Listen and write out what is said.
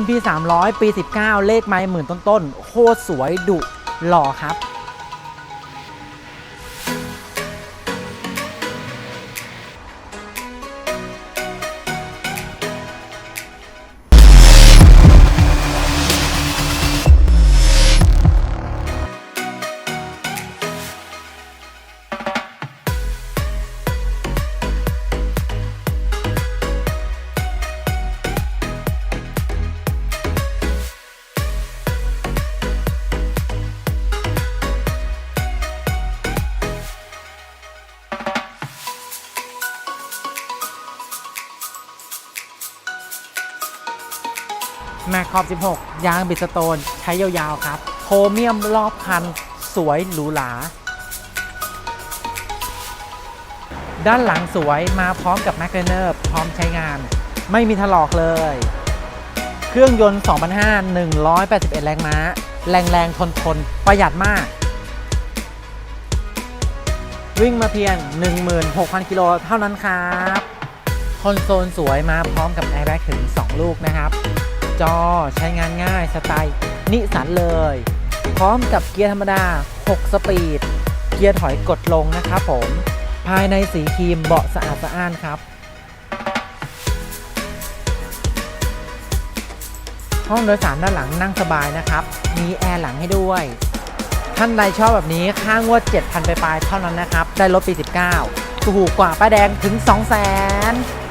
NP 300ปี 19 เลขไม้หมื่นต้นๆ โคตรสวยดุหล่อครับ ม็กขอบ 16 ยางบิดสโตน ใช้ยาวๆครับ โครเมียมรอบคัน สวยหรูหรา ด้านหลังสวยมาพร้อมกับแม c เนอร์พร้อมใช้งาน ไม่มีถลอกเลย เครื่องยนต์ 2005 181 แรงม้า แรงแรงทนทนๆ ประหยัดมาก วิ่งมาเพียง 16,000 กิโลเท่านั้นครับคอนโซลสวยมาพร้อมกับแอร์แบ็กถึง 2 ลูกนะครับ จอใช้งานง่ายสไตล์นิสันเลย พร้อมกับเกียร์ธรรมดา 6 สปีด เกียร์ถอยกดลงนะครับผม ภายในสีครีมเบาะสะอาดสะอ้านครับ ห้องโดยสารด้านหลังนั่งสบายนะครับ มีแอร์หลังให้ด้วย ท่านใดชอบแบบนี้ค่างวด 7,000 ไปปลายเท่านั้นนะครับ ได้รถปี 19 ถูกกว่าป้าแดงถึง 200,000